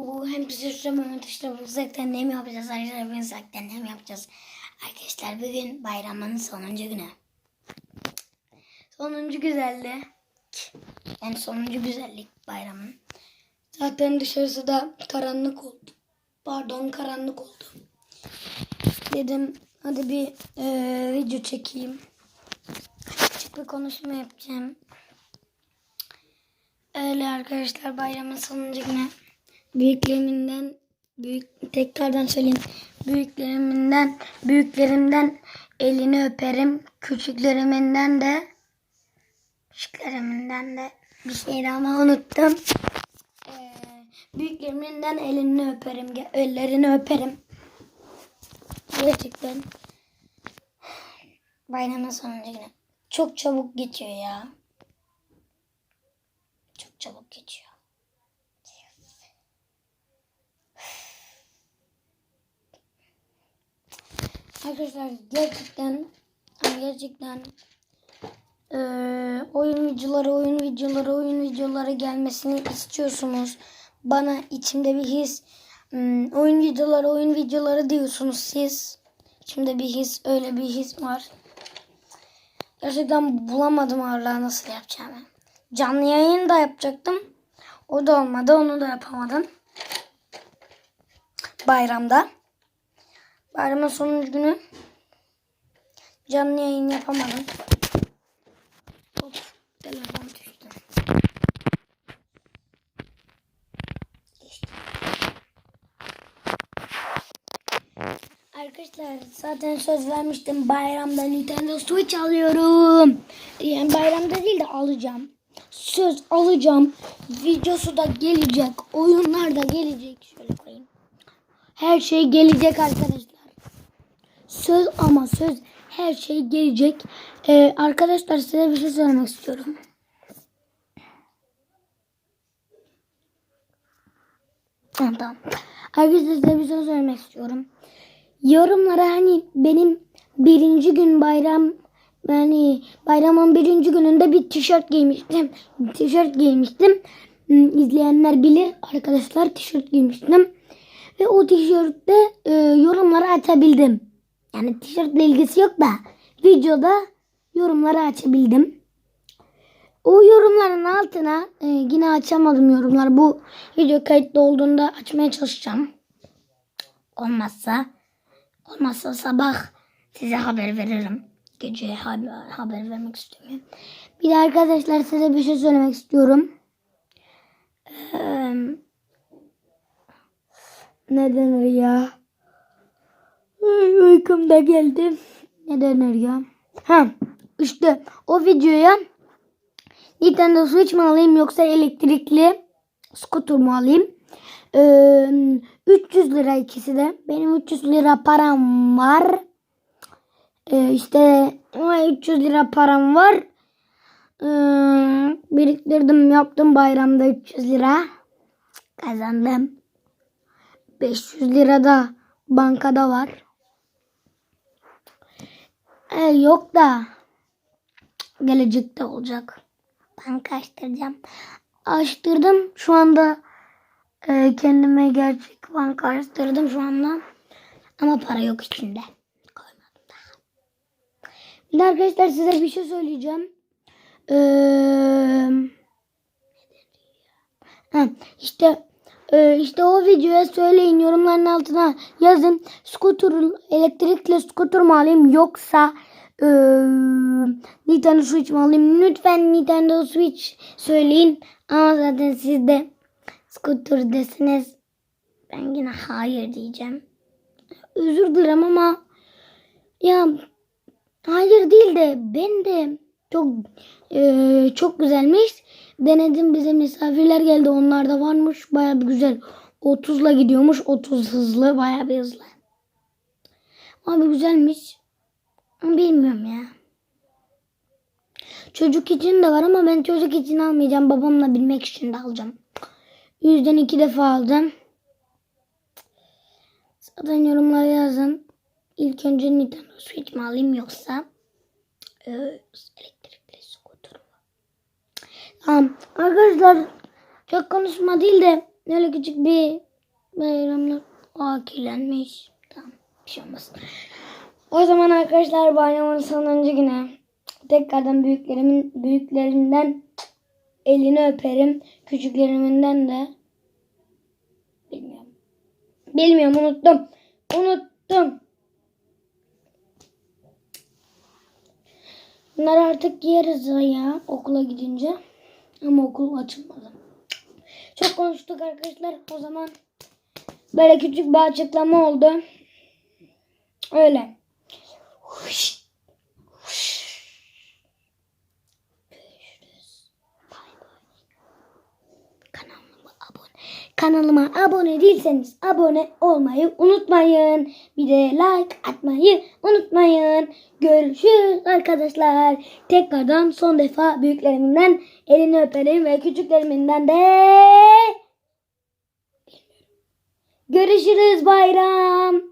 Hem püskürtme hem tuşla uzaktan nem yapacağız. Arkadaşlar ben uzaktan nem yapacağız. Arkadaşlar bugün bayramın sonuncu günü. Sonuncu güzellik. Yani sonuncu güzellik bayramın. Zaten dışarısı da karanlık oldu. Pardon karanlık oldu. Dedim hadi bir eee, video çekeyim. Küçük bir konuşma yapacağım. Öyle arkadaşlar bayramın sonuncu günü. Büyüklerimden büyük tekrardan söyleyeyim. Büyüklerimden büyüklerimden elini öperim. Küçüklerimden de küçüklerimden de bir şey ama unuttum. Ee, büyüklerimden elini öperim. Ellerini öperim. Gerçekten bayramın sonuncu günü. Çok çabuk geçiyor ya. Çok çabuk geçiyor. Arkadaşlar gerçekten gerçekten eee, oyun videoları oyun videoları oyun videoları gelmesini istiyorsunuz. Bana içimde bir his hmm, oyun videoları oyun videoları diyorsunuz siz. İçimde bir his öyle bir his var. Gerçekten bulamadım hala nasıl yapacağımı. Canlı yayın da yapacaktım. O da olmadı. Onu da yapamadım. Bayramda. Bayramın sonuncu günü canlı yayın yapamadım. Hop, telefon düştü. Arkadaşlar zaten söz vermiştim bayramda Nintendo Switch alıyorum. Yani bayramda değil de alacağım. Söz alacağım. Videosu da gelecek. Oyunlar da gelecek. Şöyle koyayım. Her şey gelecek arkadaşlar. Söz ama söz her şey gelecek. Ee, arkadaşlar size bir şey söylemek istiyorum. Tamam. Arkadaşlar size bir şey söylemek istiyorum. Yorumlara hani benim birinci gün bayram yani bayramın birinci gününde bir tişört giymiştim. Tişört giymiştim. Hmm, İzleyenler bilir arkadaşlar tişört giymiştim. Ve o tişörtte e, yorumları açabildim. Yani tişörtle ilgisi yok da videoda yorumları açabildim. O yorumların altına e, yine açamadım yorumlar. Bu video kayıtlı olduğunda açmaya çalışacağım. Olmazsa olmazsa sabah size haber veririm. Gece haber, haber vermek istemiyorum. Bir de arkadaşlar size bir şey söylemek istiyorum. Ee, ne denir ya? Uykum da geldi. Ne ya? Ha işte o videoya Nintendo Switch mi alayım yoksa elektrikli scooter mu alayım? Ee, 300 lira ikisi de. Benim 300 lira param var. Ee, işte ama 300 lira param var. Ee, biriktirdim yaptım bayramda 300 lira. Kazandım. 500 lira da bankada var. Ee, yok da gelecekte olacak. Banka açtıracağım. Açtırdım. Şu anda e, kendime gerçek banka açtırdım şu anda. Ama para yok içinde. Koymadım daha. Bir de arkadaşlar size bir şey söyleyeceğim. Ee, işte e, işte o videoya söyleyin yorumların altına yazın. Scooter elektrikli scooter mu alayım yoksa e, Nintendo Switch mi alayım? Lütfen Nintendo Switch söyleyin. Ama zaten siz de scooter desiniz. Ben yine hayır diyeceğim. Özür dilerim ama ya hayır değil de ben de çok e, çok güzelmiş. Denedim bize misafirler geldi. Onlar da varmış. Baya bir güzel. 30'la gidiyormuş. 30 hızlı. Baya bir hızlı. Abi güzelmiş. Ama Bilmiyorum ya. Çocuk için de var ama ben çocuk için almayacağım. Babamla bilmek için de alacağım. Yüzden iki defa aldım. Zaten yorumlara yazın. İlk önce Nintendo Switch mi alayım yoksa e? Tamam. Arkadaşlar çok konuşma değil de öyle küçük bir Bayramlar Aa kirlenmiş. Tamam. Bir şey olmaz. O zaman arkadaşlar bayramın sonuncu günü. Tekrardan büyüklerimin büyüklerinden elini öperim. Küçüklerimden de bilmiyorum. Bilmiyorum unuttum. Unuttum. Bunları artık yeriz ya okula gidince. Ama okul açılmadı. Çok konuştuk arkadaşlar. O zaman böyle küçük bir açıklama oldu. Öyle. Huş. Huş. Görüşürüz. Bay bay. Kanalıma abone. Kanalıma abone değilseniz abone olmayı unutmayın. Bir de like atmayı unutmayın. Görüşürüz arkadaşlar. Tekrardan son defa büyüklerimden elini öperim ve küçüklerimden de görüşürüz bayram.